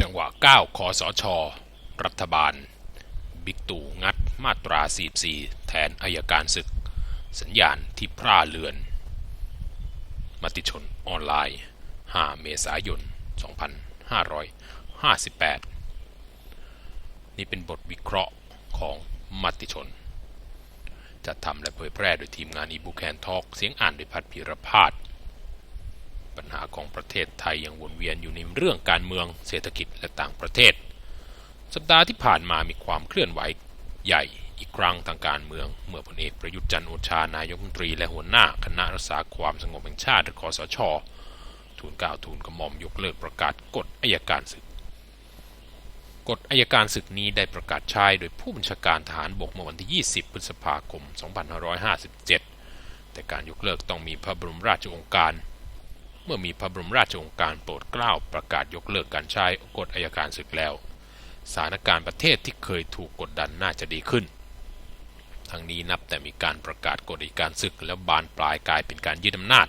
จังหวะ 9คอสชรัฐบาล บิ๊กตู่งัดมาตรา 44 แทนอายการศึก สัญญาณที่พร่าเลือน มติชนออนไลน์ 5 เมษายน 2558 นี่เป็นบทวิเคราะห์ของมติชนจะทำและเผยแพร่โดยทีมงานอีบุแคนทอกเสียงอ่านโดยพัฒพิรพาด ปัญหาของประเทศไทยยังวนเวียนอยู่ในเรื่องการเมืองเศรษฐกิจและต่างประเทศ สัปดาห์ที่ผ่านมามีความเคลื่อนไหวใหญ่อีกครั้งทางการเมือง เมื่อพลเอกประยุทธ์จันทร์โอชานายกรัฐมนตรีและหัวหน้าคณะรักษาความสงบแห่งชาติหรือคอสชทูลกล่าวทูลกระหม่อมยกเลิกประกาศกฎอายการศึกกฎอายการศึกนี้ได้ประกาศใช้โดยผู้บัญชาการทหารบกเมื่อวันที่ 20 พฤษภาคม 2557 แต่การยกเลิกต้องมีพระบรมราชโองการ เมื่อมีพระบรมราชโองการโปรดเกล้าประกาศยกเลิกการใช้กฎอายการศึกแล้ว สถานการณ์ประเทศที่เคยถูกกดดันน่าจะดีขึ้น ทั้งนี้นับแต่มีการประกาศกฎอัยการศึกแล้วบานปลายกลายเป็นการยึดอำนาจ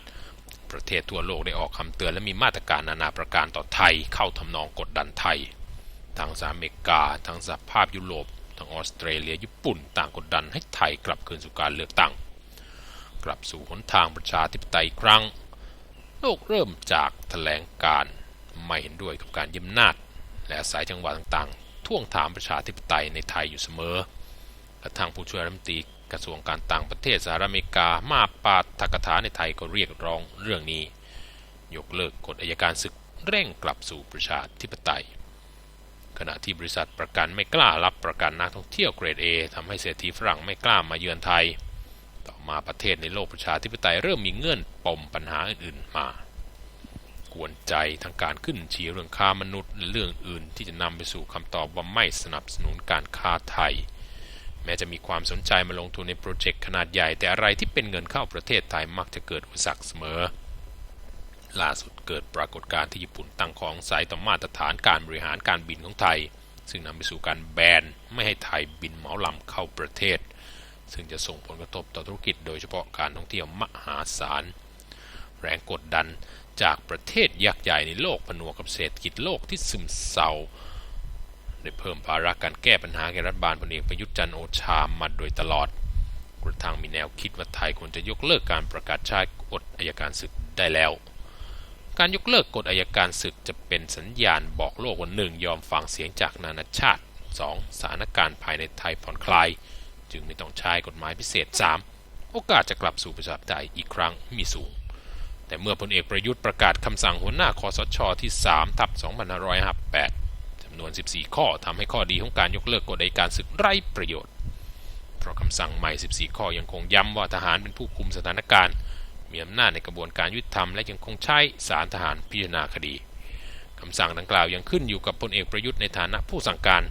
ประเทศทั่วโลกได้ออกคำเตือนและมีมาตรการนานาประการต่อไทยเข้าทำนองกดดันไทยทั้งสหรัฐอเมริกาทั้งสหภาพยุโรปทั้งออสเตรเลียญี่ปุ่น ต่างกดดันให้ไทยกลับคืนสู่การเลือกตั้ง กลับสู่หนทางประชาธิปไตยครั้ง โลกเริ่มจากแถลงการไม่เห็นด้วยกับการยึดอำนาจ และสายจังหวะต่างๆ ท่วงถามประชาธิปไตยในไทยอยู่เสมอกระทั่งผู้ช่วยรัฐมนตรีกระทรวงการต่างประเทศสหรัฐอเมริกามาปาฐกถาในไทยก็เรียกร้องเรื่องนี้ ยกเลิกกฎอัยการศึกเร่งกลับสู่ประชาธิปไตย ขณะที่บริษัทประกันไม่กล้ารับประกันนักท่องเที่ยวเกรด A ทำให้เศรษฐีฝรั่งไม่กล้ามาเยือนไทย มาประเทศในโลกประชาธิปไตยเริ่มมีเงื่อนปมปัญหาอื่นๆมา กวนใจทางการขึ้นชี้เรื่องค้ามนุษย์และเรื่องอื่นที่จะนำไปสู่คำตอบว่าไม่สนับสนุนการค้าไทย แม้จะมีความสนใจมาลงทุนในโปรเจกต์ขนาดใหญ่แต่อะไรที่เป็นเงินเข้าประเทศไทยมักจะเกิดอุปสรรคเสมอล่าสุดเกิดปรากฏการณ์ที่ญี่ปุ่นตั้งของสายต่อมาตรฐานการบริหารการบินของไทย ซึ่งนำไปสู่การแบนไม่ให้ไทยบินเหมาลำเข้าประเทศ ซึ่งจะส่งผลกระทบต่อธุรกิจโดยเฉพาะการท่องเที่ยวมหาศาล แรงกดดันจากประเทศยักษ์ใหญ่ในโลกผนวกกับเศรษฐกิจโลกที่ซึมเศร้าได้เพิ่มภาระการแก้ปัญหาแก่รัฐบาลพลเอกประยุทธ์จันทร์โอชามาโดยตลอด กระทั่งมีแนวคิดว่าไทยควรจะยกเลิกการประกาศใช้กฎอายการศึกได้แล้ว การยกเลิกกฎอายการศึกจะเป็นสัญญาณบอกโลกว่าหนึ่งยอมฟังเสียงจากนานาชาติ 2. สถานการณ์ภายในไทยผ่อนคลาย จึงไม่ต้องใช้กฎหมายพิเศษ 3. โอกาสจะกลับสู่ประชาธิปไตยอีกครั้งมีสูง แต่เมื่อพลเอกประยุทธ์ประกาศคำสั่งหัวหน้าคอสชที่3ทับ2558จำนวน 14 ข้อทำให้ข้อดีของการยกเลิกกฎอัยการศึกไร้ประโยชน์ เพราะคำสั่งใหม่ 14 ข้อยังคงย้ำว่าทหารเป็นผู้คุมสถานการณ์มีอำนาจในกระบวนการยุติธรรมและยังคงใช้สารทหารพิจารณาคดีคำสั่งดังกล่าวยังขึ้นอยู่กับพลเอกประยุทธ์ในฐานะผู้สั่งการ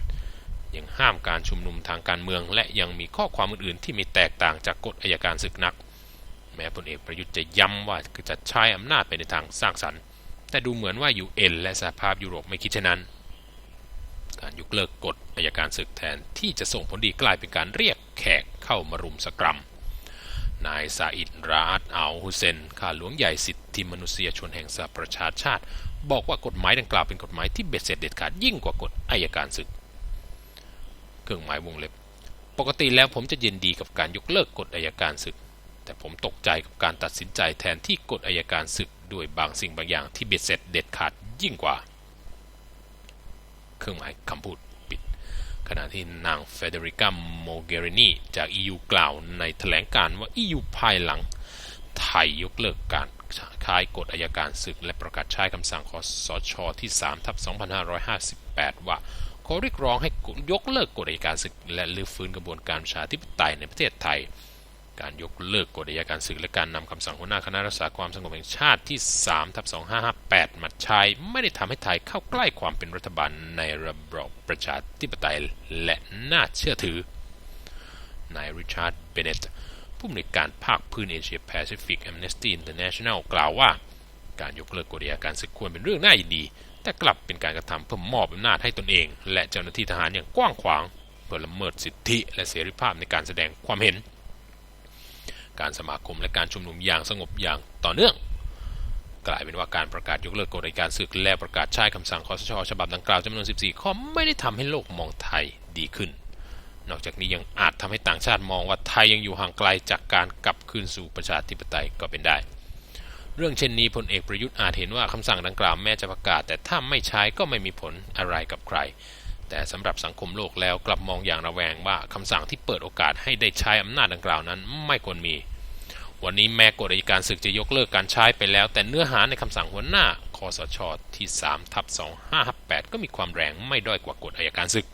ยังห้ามการชุมนุมทางการเมือง และยังมีข้อความอื่นๆ ที่มีแตกต่างจากกฎอัยการศึกนัก แม้พลเอกประยุทธ์จะย้ำว่าจะใช้อำนาจไปในทางสร้างสรรค์ แต่ดูเหมือนว่ายูเอ็นและสหภาพยุโรปไม่คิดเช่นนั้น การยกเลิกกฎอัยการศึกแทนที่จะส่งผลดีกลายเป็นการเรียกแขกเข้ามารุมสกรัมนายซาอิดราอัตอัลฮุเซนข้าหลวงใหญ่สิทธิมนุษยชนแห่งสหประชาชาติ บอกว่ากฎหมายดังกล่าวเป็นกฎหมายที่เบ็ดเสร็จเด็ดขาดยิ่งกว่ากฎอัยการศึก เครื่องหมายวงเล็บ ปกติแล้วผมจะยินดีกับการยกเลิกกฎอัยการศึก แต่ผมตกใจกับการตัดสินใจแทนที่กฎอัยการศึกด้วยบางสิ่งบางอย่างที่เบ็ดเสร็จเด็ดขาดยิ่งกว่า เครื่องหมายคำพูดปิด ขณะที่นางเฟเดริกาโมเกรินีจาก EU กล่าวในแถลงการว่า EU ภายหลัง ไทยยกเลิกการคล้ายกฎอายการศึก และประกาศใช้คำสั่งคอสชที่3ทับ2558 ว่า เขอเรียกร้องให้ยกเลิกกฎอัยการศึกและลื้อฟื้นกระบวนการประชาธิปไตยในประเทศไทย การยกเลิกกฎอัยการศึกและการนำคำสั่งหัวหน้าคณะรักษาความสงบแห่งชาติที่3ทับ2558มาใช้ไม่ได้ทำให้ไทยเข้าใกล้ความเป็นรัฐบาลในระบอบประชาธิปไตยและน่าเชื่อถือนายริชาร์ดเบเนตผู้อำนวยการภาคพื้นเอเชียแปซิฟิกแอมเนสตี้อินเตอร์เนชั่นแนลกล่าวว่า การยกเลิกกฎอัยการศึกควรเป็นเรื่องน่ายินดี แต่กลับเป็นการกระทำเพื่อมอบอำนาจให้ตนเอง และเจ้าหน้าที่ทหารอย่างกว้างขวาง เพื่อละเมิดสิทธิและเสรีภาพในการแสดงความเห็น การสมาคมและการชุมนุมอย่างสงบอย่างต่อเนื่อง กลายเป็นว่าการประกาศยกเลิกกฎการศึกและประกาศใช้คำสั่งคอสชฉบับดังกล่าวจำนวน 14 ข้อไม่ได้ทำให้โลกมองไทยดีขึ้น นอกจากนี้ยังอาจทำให้ต่างชาติมองว่าไทยยังอยู่ห่างไกลจากการกลับคืนสู่ประชาธิปไตยก็เป็นได้ เรื่องเช่นนี้พลเอกประยุทธ์อาจเห็นว่าคำสั่งดังกล่าวแม้จะประกาศ แต่ถ้าไม่ใช้ก็ไม่มีผลอะไรกับใคร แต่สำหรับสังคมโลกแล้วกลับมองอย่างระแวงว่าคำสั่งที่เปิดโอกาสให้ได้ใช้อำนาจดังกล่าวนั้นไม่ควรมี วันนี้แม้กฎอัยการศึกจะยกเลิกการใช้ไปแล้ว แต่เนื้อหาในคำสั่งหัวหน้าคอสชที่3ทับ2558 ก็มีความแรงไม่ด้อยกว่ากฎอัยการศึก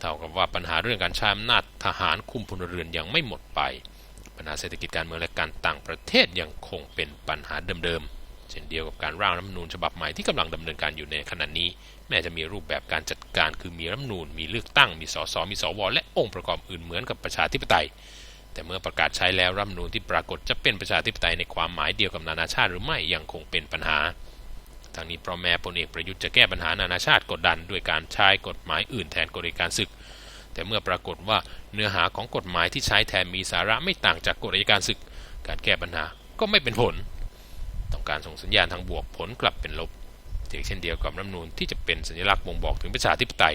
เท่ากับว่าปัญหาเรื่องการใช้อำนาจทหารคุมพลเรือนยังไม่หมดไป ปัญหาเศรษฐกิจการเมืองและการต่างประเทศยังคงเป็นปัญหาเดิมๆ เช่นเดียวกับการร่างรัฐมนูญฉบับใหม่ที่กำลังดำเนินการอยู่ในขณะนี้ แม้จะมีรูปแบบการจัดการคือมีรัฐมนูญ มีเลือกตั้ง มีสส มีสว และองค์ประกอบอื่นเหมือนกับประชาธิปไตย แต่เมื่อประกาศใช้แล้วรัฐมนูญที่ปรากฏจะเป็นประชาธิปไตยในความหมายเดียวกับนานาชาติหรือไม่ยังคงเป็นปัญหาทางนี้เพราะแม้พลเอกประยุทธ์จะแก้ปัญหานานาชาติกดดัน ด้วยการใช้กฎหมายอื่นแทนกฎการศึก แต่เมื่อปรากฏว่าเนื้อหาของกฎหมายที่ใช้แทนมีสาระไม่ต่างจากกฎอัยการศึก การแก้ปัญหาก็ไม่เป็นผล ต้องการส่งสัญญาณทางบวกผลกลับเป็นลบเช่นเดียวกับรัฐมนูญที่จะเป็นสัญลักษณ์บ่งบอกถึงประชาธิปไตย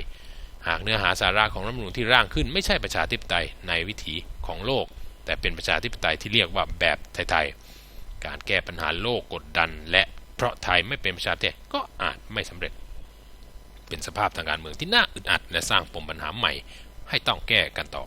หากเนื้อหาสาระของรัฐมนูญที่ร่างขึ้นไม่ใช่ประชาธิปไตยในวิถีของโลก แต่เป็นประชาธิปไตยที่เรียกว่าแบบไทยๆ การแก้ปัญหาโลกกดดัน และเพราะไทยไม่เป็นประชาธิปไตยก็อาจไม่สำเร็จ เป็นสภาพทางการเมืองที่น่าอึดอัด และสร้างปมปัญหาใหม่ ให้ต้องแก้กันต่อ